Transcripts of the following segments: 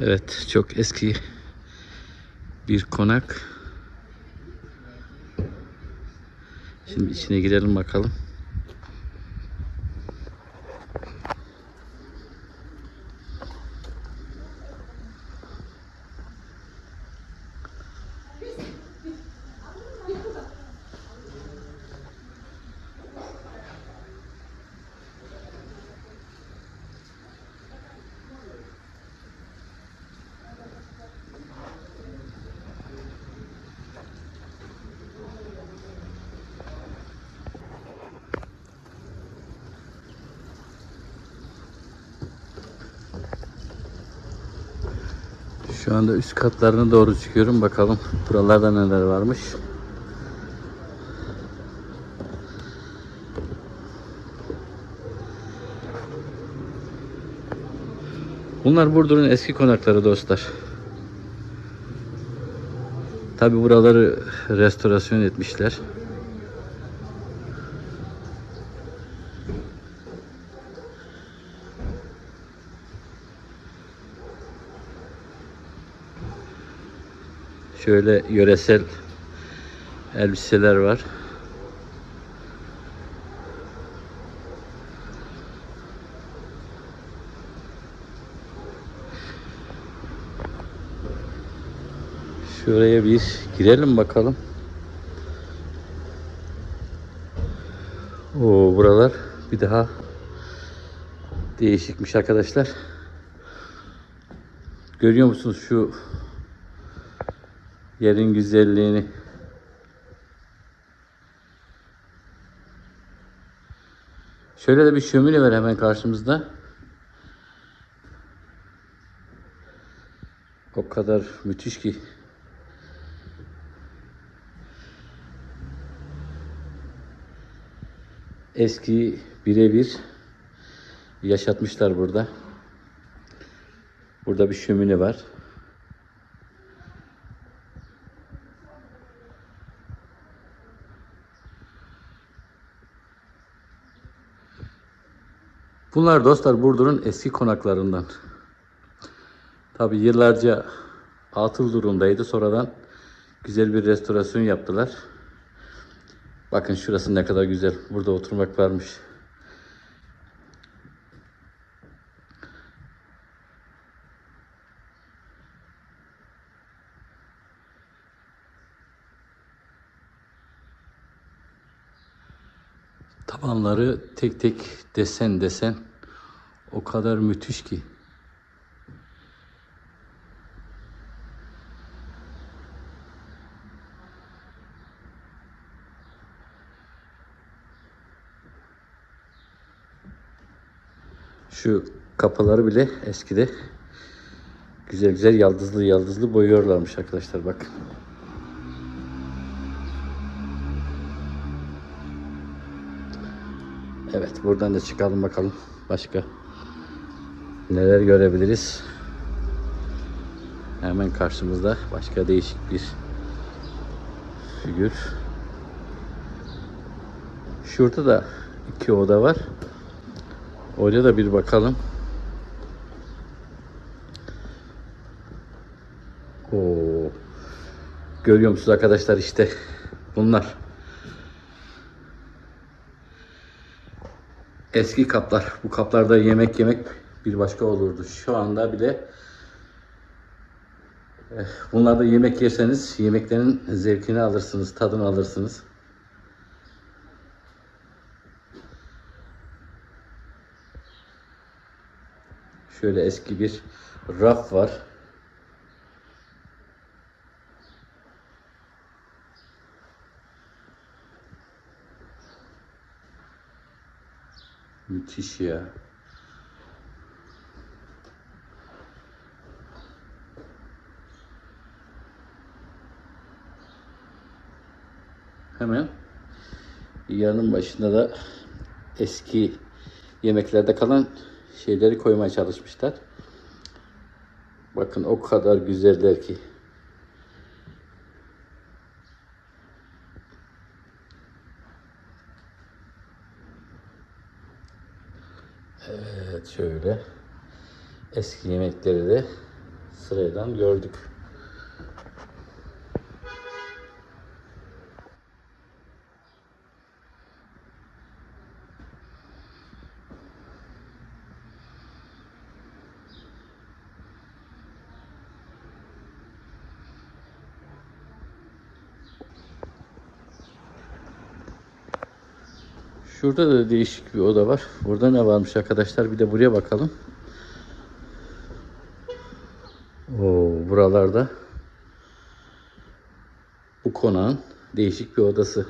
Evet, çok eski bir konak. Şimdi içine girelim bakalım. Şu anda üst katlarına doğru çıkıyorum. Bakalım buralarda neler varmış. Bunlar Burdur'un eski konakları dostlar. Tabi buraları restorasyon etmişler. Şöyle yöresel elbiseler var. Şuraya bir girelim bakalım. Oo buralar bir daha değişikmiş arkadaşlar. Görüyor musunuz şu yerin güzelliğini? Şöyle de bir şömine var hemen karşımızda. O kadar müthiş ki. Eski birebir yaşatmışlar burada. Burada bir şömine var. Bunlar dostlar Burdur'un eski konaklarından. Tabi yıllarca atıl durumdaydı. Sonradan güzel bir restorasyon yaptılar. Bakın şurası ne kadar güzel. Burada oturmak varmış. Tabanları tek tek desen desen o kadar müthiş ki. Şu kapıları bile eskide güzel güzel yaldızlı yaldızlı boyuyorlarmış arkadaşlar bak. Evet buradan da çıkalım bakalım başka neler görebiliriz. Hemen karşımızda başka değişik bir figür. Şurada da iki oda var. Oraya da bir bakalım. Oo. Görüyor musunuz arkadaşlar işte bunlar. Eski kaplar. Bu kaplarda yemek yemek bir başka olurdu. Şu anda bile eh, bunlarda yemek yerseniz yemeklerin zevkini alırsınız, tadını alırsınız. Şöyle eski bir raf var. Müthiş ya. Hemen Yanın başında da eski yemeklerde kalan şeyleri koymaya çalışmışlar. Bakın o kadar güzeller ki. Evet şöyle eski yemekleri de sıradan gördük. Şurada da değişik bir oda var. Burada ne varmış arkadaşlar? Bir de buraya bakalım. Oo, buralarda bu konağın değişik bir odası.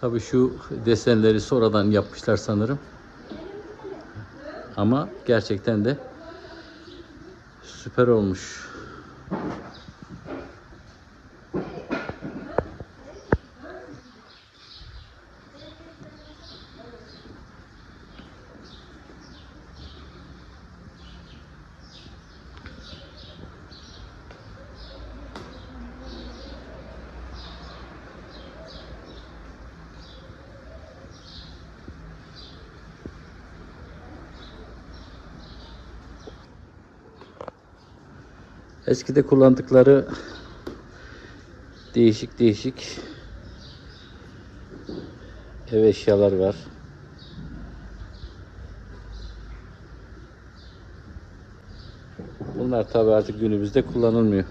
Tabii şu desenleri sonradan yapmışlar sanırım. Ama gerçekten de süper olmuş. Eskide kullandıkları değişik değişik ev eşyalar var. Bunlar tabi artık günümüzde kullanılmıyor.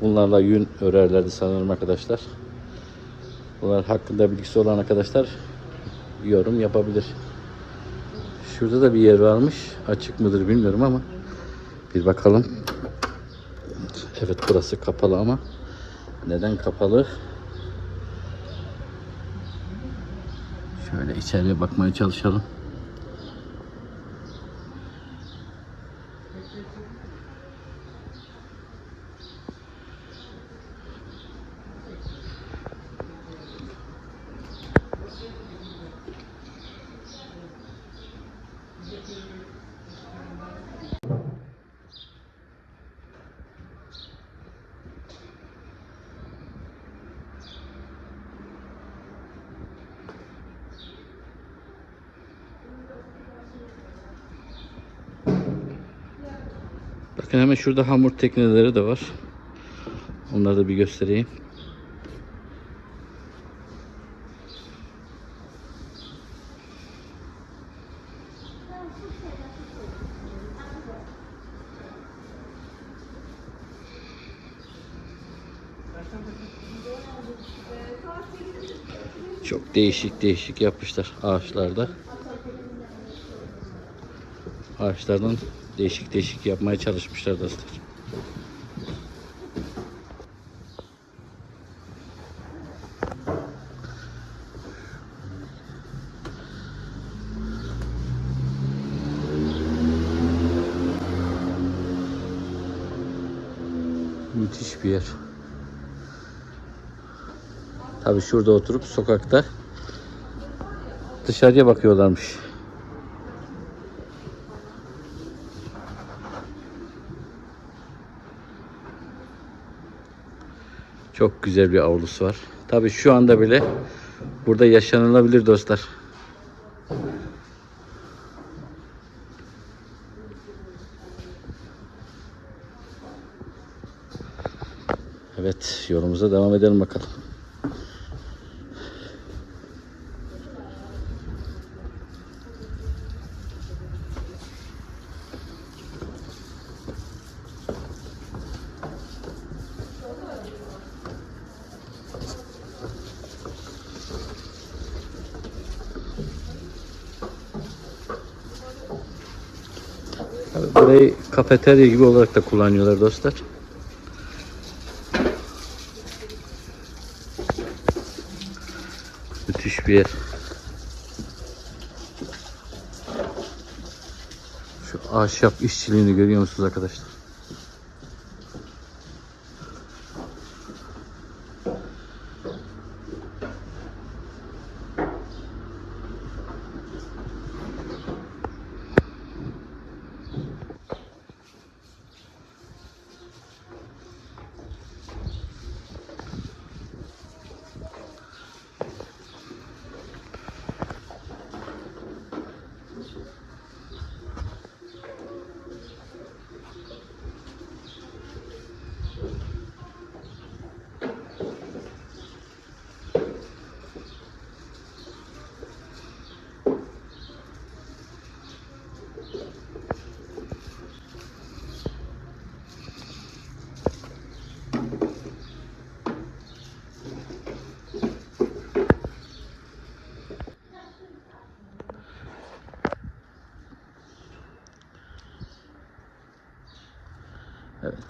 Bunlarla yün örerlerdi sanırım arkadaşlar. Bunlar hakkında bilgisi olan arkadaşlar yorum yapabilir. Şurada da bir yer varmış. Açık mıdır bilmiyorum ama bir bakalım. Evet burası kapalı ama neden kapalı? Şöyle içeriye bakmaya çalışalım. Bakın hemen şurada hamur tekneleri de var. Onları da bir göstereyim. Çok değişik değişik yapmışlar ağaçlarda. Ağaçlardan değişik değişik yapmaya çalışmışlar dostlar. Müthiş bir yer. Tabi şurada oturup sokakta dışarıya bakıyorlarmış. Çok güzel bir avlusu var. Tabi şu anda bile burada yaşanılabilir dostlar. Evet yolumuza devam edelim bakalım. Burayı kafeterya gibi olarak da kullanıyorlar dostlar. Müthiş bir yer. Şu ahşap işçiliğini görüyor musunuz arkadaşlar?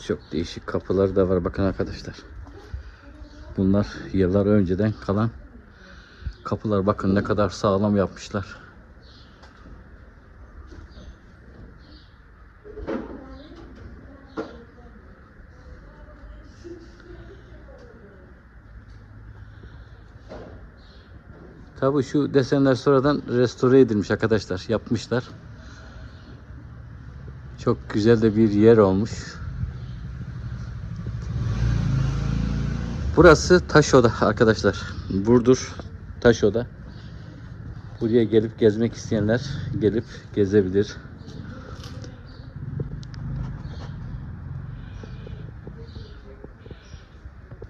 Çok değişik kapılar da var bakın arkadaşlar. Bunlar yıllar önceden kalan kapılar bakın ne kadar sağlam yapmışlar. Tabi şu desenler sonradan restore edilmiş arkadaşlar. Yapmışlar. Çok güzel de bir yer olmuş. Burası Taşoda arkadaşlar. Burdur Taşoda. Buraya gelip gezmek isteyenler gelip gezebilir.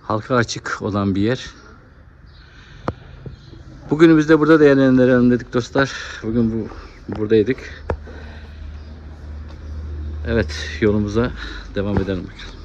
Halka açık olan bir yer. Bugünümüzde de burada değerlendirelim dedik dostlar. Bugün bu buradaydık. Evet yolumuza devam edelim bakalım.